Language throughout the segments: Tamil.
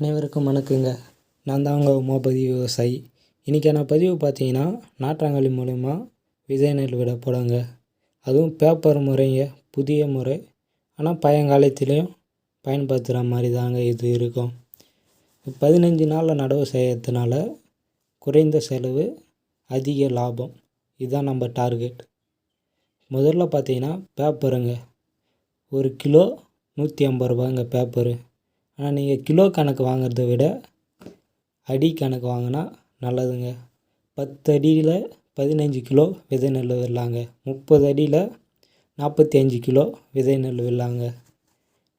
அனைவருக்கும் வணக்கங்க. நான் தான் உங்கள் உமாபதி விவசாயி. இன்றைக்கான பதிவு பார்த்தீங்கன்னா நாற்றாங்கலி மூலிமா விதை நெல் விட போகிறாங்க அதுவும் பேப்பர் முறைங்க புதிய முறை. ஆனால் பழங்காலத்துலேயும் பயன்படுத்துகிற மாதிரி தாங்க இது இருக்கும். பதினஞ்சு நாளில் நடவு செய்யறதுனால குறைந்த செலவு அதிக லாபம். இதுதான் நம்ம டார்கெட் முதல்ல பார்த்தீங்கன்னா பேப்பருங்க ஒரு கிலோ நூற்றி ஐம்பது ரூபாங்க பேப்பரு ஆனால் நீங்கள் கிலோ கணக்கு வாங்கிறத விட அடி கணக்கு வாங்கினா நல்லதுங்க. பத்து அடியில் பதினஞ்சு கிலோ விதை நெல் விடலாங்க. முப்பது அடியில் நாற்பத்தி அஞ்சு கிலோ விதை நெல் விடலாங்க.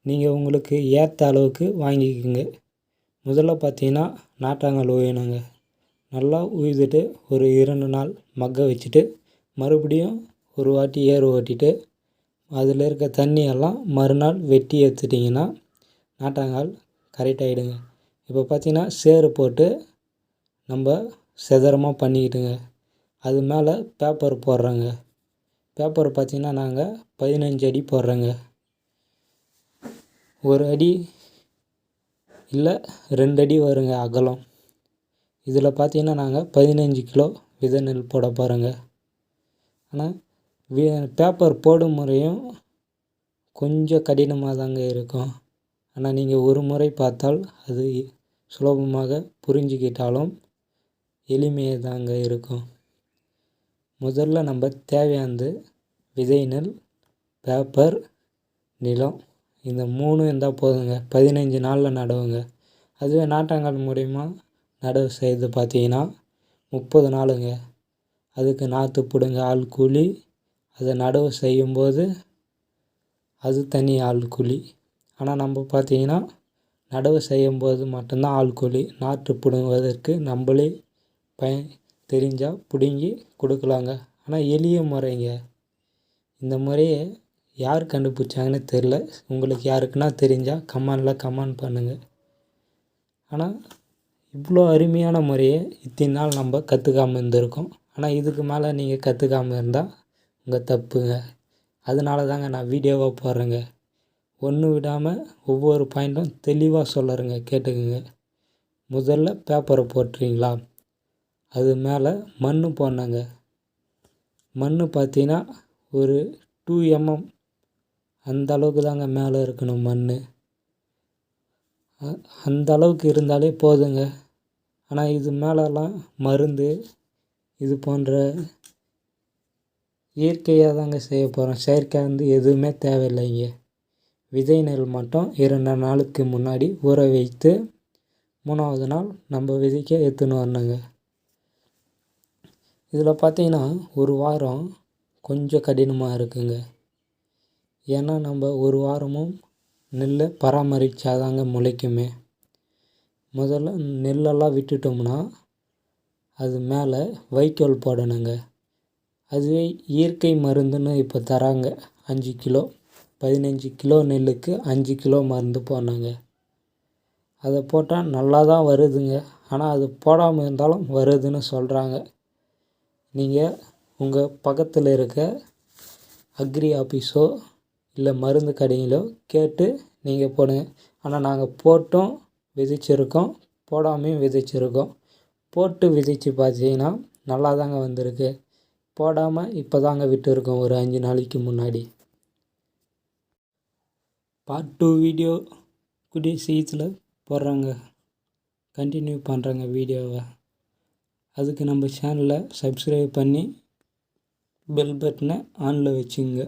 நீங்கள் உங்களுக்கு ஏற்ற அளவுக்கு வாங்கிக்கோங்க. முதல்ல பார்த்தீங்கன்னா நாட்டாங்கல் உயணுங்க. நல்லா உழுதுட்டு ஒரு இரண்டு நாள் மக்க வச்சுட்டு மறுபடியும் ஒரு வாட்டி ஏர் ஓட்டிட்டு அதில் இருக்க தண்ணியெல்லாம் மறுநாள் வெட்டி எடுத்துட்டிங்கன்னா நாட்டாங்கால் கரெக்டாகிடுங்க இப்போ பார்த்தீங்கன்னா சேறு போட்டு நம்ம செதறமாக பண்ணிக்கிட்டுங்க. அது மேலே பேப்பர் போடுறோங்க. பேப்பர் பார்த்திங்கன்னா நாங்கள் பதினஞ்சு அடி போடுறோங்க. ஒரு அடி இல்லை ரெண்டு அடி வருங்க அகலம். இதில் பார்த்திங்கன்னா நாங்கள் பதினஞ்சு கிலோ வித நெல் போட போகிறோங்க ஆனால் வி பேப்பர் போடும் முறையும் கொஞ்சம் கடினமாக தாங்க இருக்கும். ஆனால் நீங்கள் ஒரு முறை பார்த்தால் அது சுலபமாக புரிஞ்சுக்கிட்டாலும் எளிமையாக தாங்க இருக்கும். முதல்ல நம்ம தேவையானது விதை நெல் பேப்பர் நிலம். இந்த மூணு இருந்தால் போதுங்க. பதினஞ்சு நாளில் நடவுங்க. அதுவே நாட்டாங்கால் மூலிமா நடவு செய்து பார்த்தீங்கன்னா முப்பது நாளுங்க. அதுக்கு நாற்று பிடுங்க ஆள் கூலி. அதை நடவு செய்யும்போது அது தனி ஆள் கூலி. ஆனால் நம்ம பார்த்தீங்கன்னா நடவு செய்யும்போது மட்டும்தான் ஆள் கூலி நாற்று பிடுங்குவதற்கு நம்மளே பய தெரிஞ்சால் பிடுங்கி கொடுக்கலாங்க. ஆனால் எளிய முறைங்க. இந்த முறையை யார் கண்டுபிடிச்சாங்கன்னு தெரில. உங்களுக்கு யாருக்குன்னா தெரிஞ்சால் கமெண்டில் கமெண்ட் பண்ணுங்கள் ஆனால் இவ்வளோ அருமையான முறையை இத்தனை நாள் நம்ம கற்றுக்காம இருந்திருக்கோம். ஆனால் இதுக்கு மேலே நீங்கள் கற்றுக்காம இருந்தால் உங்கள் தப்புங்க. அதனால தாங்க நான் வீடியோவாக போடுறேங்க. ஒன்று விடாமல் ஒவ்வொரு பாயிண்ட்டும் தெளிவாக சொல்லுறேங்க கேட்டுக்குங்க. முதல்ல பேப்பரை போட்டுறீங்களா? அது மேலே மண் போடணுங்க. மண் பார்த்தீங்கன்னா ஒரு டூ எம்எம் அந்த அளவுக்கு தாங்க மேலே இருக்கணும் மண் அந்த அளவுக்கு இருந்தாலே போதுங்க. ஆனால் இது மேலெல்லாம் மருந்து இது போன்ற இயற்கையாக தாங்க செய்ய போகிறோம் செயற்கை வந்து எதுவுமே தேவையில்லைங்க. விதை நெல் மட்டும் இரண்டு நாளுக்கு முன்னாடி ஊற வைத்து மூணாவது நாள் நம்ம விதைக்க எடுத்துன்னு வரணுங்க. இதில் பார்த்தீங்கன்னா ஒரு வாரம் கொஞ்சம் கடினமாக இருக்குங்க. ஏன்னா நம்ம ஒரு வாரமும் நெல்லை பராமரித்தாதாங்க முளைக்குமே. முதல்ல நெல்லெல்லாம் விட்டுட்டோம்னா அது மேலே வைக்கோல் போடணுங்க. அதுவே இயற்கை மருந்துன்னு இப்போ தராங்க. அஞ்சு கிலோ. பதினஞ்சு கிலோ நெல்லுக்கு அஞ்சு கிலோ மருந்து போடணுங்க. அதை போட்டால் நல்லா தான் வருதுங்க. ஆனால் அது போடாமல் இருந்தாலும் வருதுன்னு சொல்கிறாங்க நீங்கள் உங்கள் பக்கத்தில் இருக்க அக்ரி ஆஃபீஸோ இல்லை மருந்து கடைங்களோ கேட்டு நீங்கள் போடுங்க. ஆனால் நாங்கள் போட்டும் விதைச்சிருக்கோம் போடாமையும் விதைச்சிருக்கோம். போட்டு விதைச்சு பார்த்தீங்கன்னா நல்லா தாங்க வந்திருக்கு. போடாமல் இப்போ தாங்க விட்டுருக்கோம் ஒரு அஞ்சு நாளைக்கு முன்னாடி. பார்ட் டூ வீடியோ கூடிய சீத்தில் போடுறாங்க. கண்டினியூ பண்ணுறாங்க வீடியோவை அதுக்கு நம்ம சேனலை சப்ஸ்கிரைப் பண்ணி பெல் பட்டனை ஆனில் வச்சுங்க.